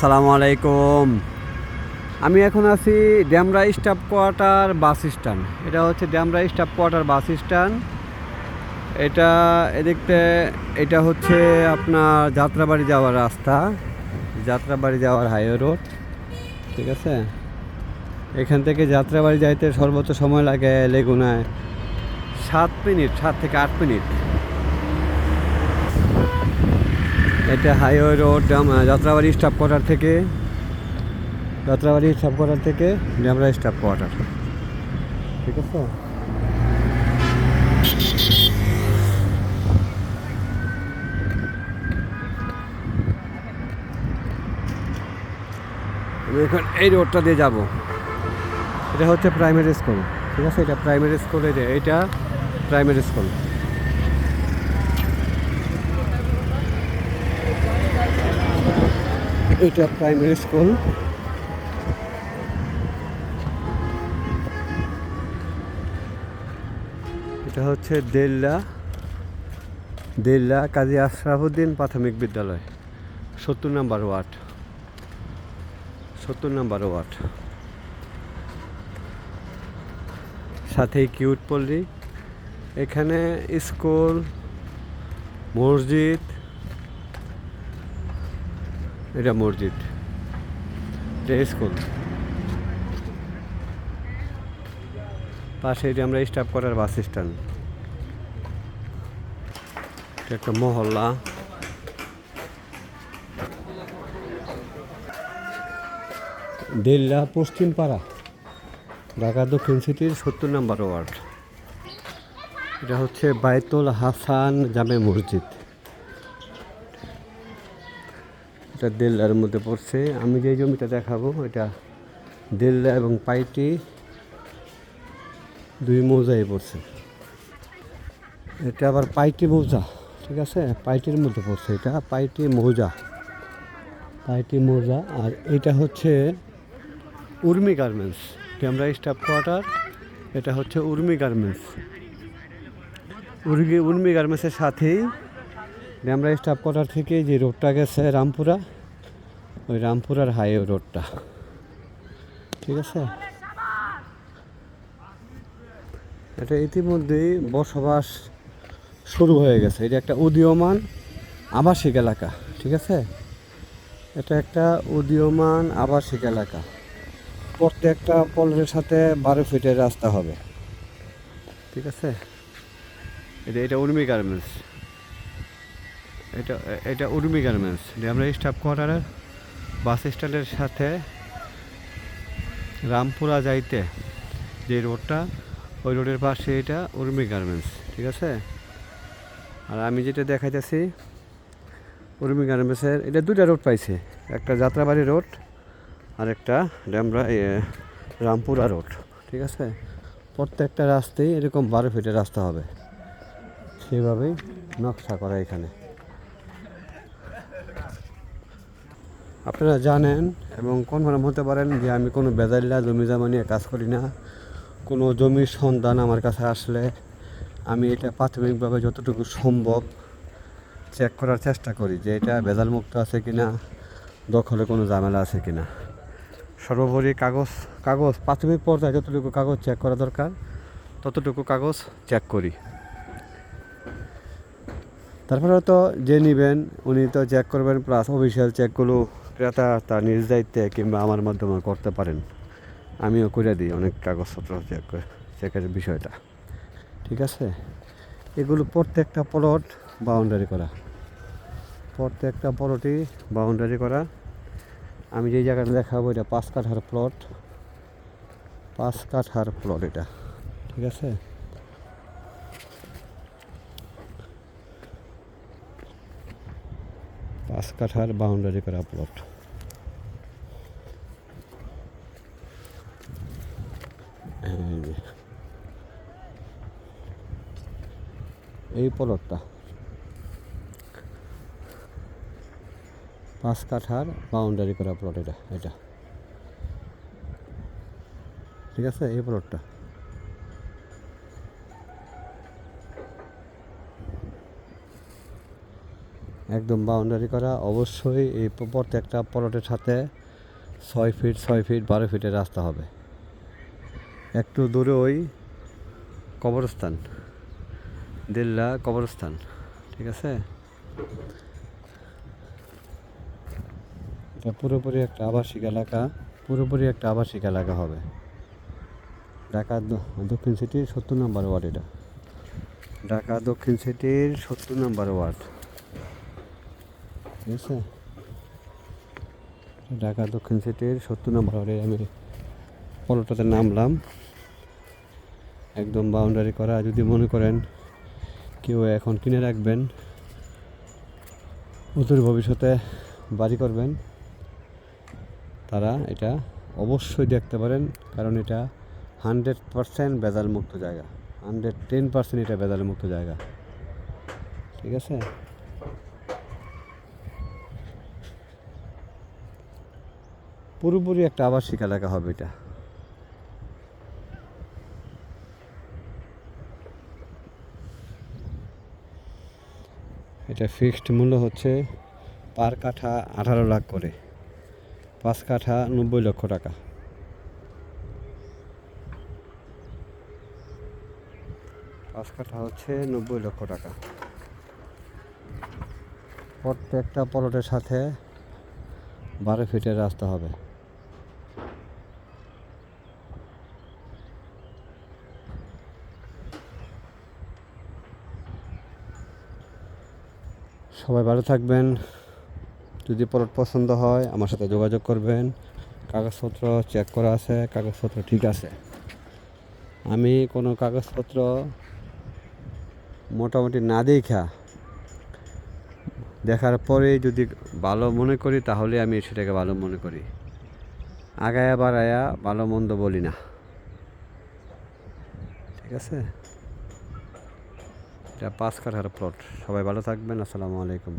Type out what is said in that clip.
আসসালামু আলাইকুম। আমি এখন আছি Demra staff quarter bus stand. এটা হচ্ছে Demra staff quarter bus stand. এটা এদিকতে এটা হচ্ছে আপনার যাত্রাবাড়ি যাওয়ার রাস্তা। যাত্রাবাড়ি যাওয়ার হাইওয়ে রোড, ঠিক আছে? এখান থেকে যাত্রাবাড়ি যাইতে সর্বোচ্চ সময় লাগে লেগুনায় সাত মিনিট, সাত থেকে আট মিনিট। এটা highway road Jatrabari staff quarter থেকে। যাত্রাবাড়ি স্টাফ কোয়ার্টার থেকে ড্যামরা স্টাফ কোয়ার্টার। ঠিক আছে? আমি এখন এই রোডটা দিয়ে যাব। এটা হচ্ছে প্রাইমারি স্কুল। ঠিক আছে? এটা প্রাইমারি স্কুল এটা প্রাইমারি স্কুল। এটা প্রাইমারি স্কুল এটা হচ্ছে দেল্লা দেল্লা কাজী আশরাফুদ্দিন প্রাথমিক বিদ্যালয়, সত্তর নাম্বার ওয়ার্ড, সত্তর নাম্বার ওয়ার্ড। সাথেই কিউট পল্লী, এখানে স্কুল, মসজিদ এটা মসজিদ। এটা স্কুল। পাশে এটা আমরা স্টাফ করার বাস স্ট্যান্ড একটা মহল্লা। দিল্লা পশ্চিম পাড়া ঢাকা দক্ষিণ সিটির সত্তর নম্বর ওয়ার্ড। এটা হচ্ছে বাইতুল হাসান জামে মসজিদ। এটা দেল্লার মধ্যে পড়ছে। আমি যে জমিটা দেখাবো, এটা দেল্লা এবং পাইটি দুই মৌজায় পড়ছে। এটা আবার পাইটি মৌজা, ঠিক আছে? পাইটির মধ্যে পড়ছে এটা, পাইটি মৌজা। পাইটি মৌজা, আর এটা হচ্ছে উর্মি গার্মেন্টস, ক্যামরা স্টাফ কোয়ার্টার। এটা হচ্ছে উর্মি গার্মেন্টস। উর্মি উর্মি গার্মেন্টসের সাথেই ড্যামরা স্টাফ কোয়ার্টার থেকে যে রোডটা গেছে রামপুরা, ওই রামপুরার হাইওয়ে রোডটা ঠিক আছে? এটা ইতিমধ্যেই বসবাস শুরু হয়ে গেছে। এটা একটা উদীয়মান আবাসিক এলাকা, ঠিক আছে? এটা একটা উদীয়মান আবাসিক এলাকা। প্রত্যেকটা পলের সাথে বারো ফিটের রাস্তা হবে। ঠিক আছে? এটা এটা উর্মি গার্মেন্টস। এটা এটা উর্মি গার্মেন্টস। আমরা স্টাফ কোয়ার্টারের বাস স্ট্যান্ডের সাথে রামপুরা যাইতে যে রোডটা ওই রোডের পাশে এটা উর্মি গার্মেন্টস, ঠিক আছে? আর আমি যেটা দেখাইতেছি, উর্মি গার্মেন্টসের, এটা দুটা রোড পাইছে। একটা যাত্রাবাড়ি রোড আর একটা ড্যামরা রামপুরা রোড ঠিক আছে? প্রত্যেকটা রাস্তায় এরকম বারো ফিটের রাস্তা হবে। সেভাবেই নকশা করা এখানে। আপনারা জানেন এবং কনফার্ম হতে পারেন যে আমি কোনো বেদাল্লা জমি জমা নিয়ে কাজ করি না। কোনো জমির সন্ধান আমার কাছে আসলে আমি এটা প্রাথমিকভাবে যতটুকু সম্ভব চেক করার চেষ্টা করি যে এটা ভেজাল মুক্ত আছে কিনা, দখলে কোনো ঝামেলা আছে কি না সর্বোপরি কাগজ কাগজ, প্রাথমিক পর্যায়ে যতটুকু কাগজ চেক করা দরকার, ততটুকু কাগজ চেক করি। তারপরে তো যে নেবেন, উনি তো চেক করবেন প্লাস অফিসিয়াল চেকগুলো ক্রেতা তার নিজ দায়িত্বে কিংবা আমার মাধ্যমে করতে পারেন, আমিও করে দিই অনেক কাগজপত্র চেক করে, চেকের বিষয়টা। ঠিক আছে? এগুলো প্রত্যেকটা প্লট বাউন্ডারি করা। প্রত্যেকটা প্লটই বাউন্ডারি করা। আমি যেই জায়গাটা দেখাবো, এটা পাঁচ কাঠার প্লট পাঁচ কাঠার প্লট এটা। ঠিক আছে? পাঁচ কাঠার বাউন্ডারি করা প্লট এই প্লটটা। পাঁচ কাঠার বাউন্ডারি করা প্লট এটা এটা। ঠিক আছে, এই প্লটটা। একদম বাউন্ডারি করা, অবশ্যই এই প্রত্যেকটা প্লটের সাথে ছয় ফিট ছয় ফিট বারো ফিটের রাস্তা হবে। একটু দূরে ওই কবরস্থান, দিল্লা কবরস্থান, ঠিক আছে? এটা পুরোপুরি একটা আবাসিক এলাকা, পুরোপুরি একটা আবাসিক এলাকা হবে। ঢাকা দক্ষিণ সিটির সত্তর নম্বর ওয়ার্ড এটা। ঢাকা, দক্ষিণ সিটির সত্তর নম্বর ওয়ার্ড। ঠিক আছে? ঢাকা, দক্ষিণ সিটির সত্তর নম্বর ওয়ার্ডে আমি পলোটাতে নামলাম। একদম বাউন্ডারি করা। যদি মনে করেন কেউ এখন কিনে রাখবেন, অদূর ভবিষ্যতে বাড়ি করবেন, তারা এটা অবশ্যই দেখতে পারেন, কারণ এটা হান্ড্রেড পারসেন্ট বেজাল মুক্ত জায়গা। হান্ড্রেড টেন পার্সেন্ট এটা বেজাল মুক্ত জায়গা। ঠিক আছে? পুরোপুরি একটা আবাসিক এলাকা হবে এটা। এটা ফিক্সড মূল্য হচ্ছে পার কাঠা আঠারো লাখ করে। পাঁচ কাঠা নব্বই লক্ষ টাকা। পাঁচ কাঠা হচ্ছে নব্বই লক্ষ টাকা। প্রত্যেকটা পলটের সাথে বারো ফিটের রাস্তা হবে। সবাই ভালো থাকবেন। যদি প্লট পছন্দ হয়, আমার সাথে যোগাযোগ করবেন। কাগজপত্র চেক করা আছে, কাগজপত্র ঠিক আছে। আমি কোনো কাগজপত্র মোটামুটি না দেখা, দেখার পরে যদি ভালো মনে করি, তাহলে আমি সেটাকে ভালো মনে করি। আগায়া বাড়ায়া ভালো মন্দ বলি না। ঠিক আছে? এটা পাঁচ কাঠার প্লট সবাই ভালো থাকবেন আসসালামু আলাইকুম।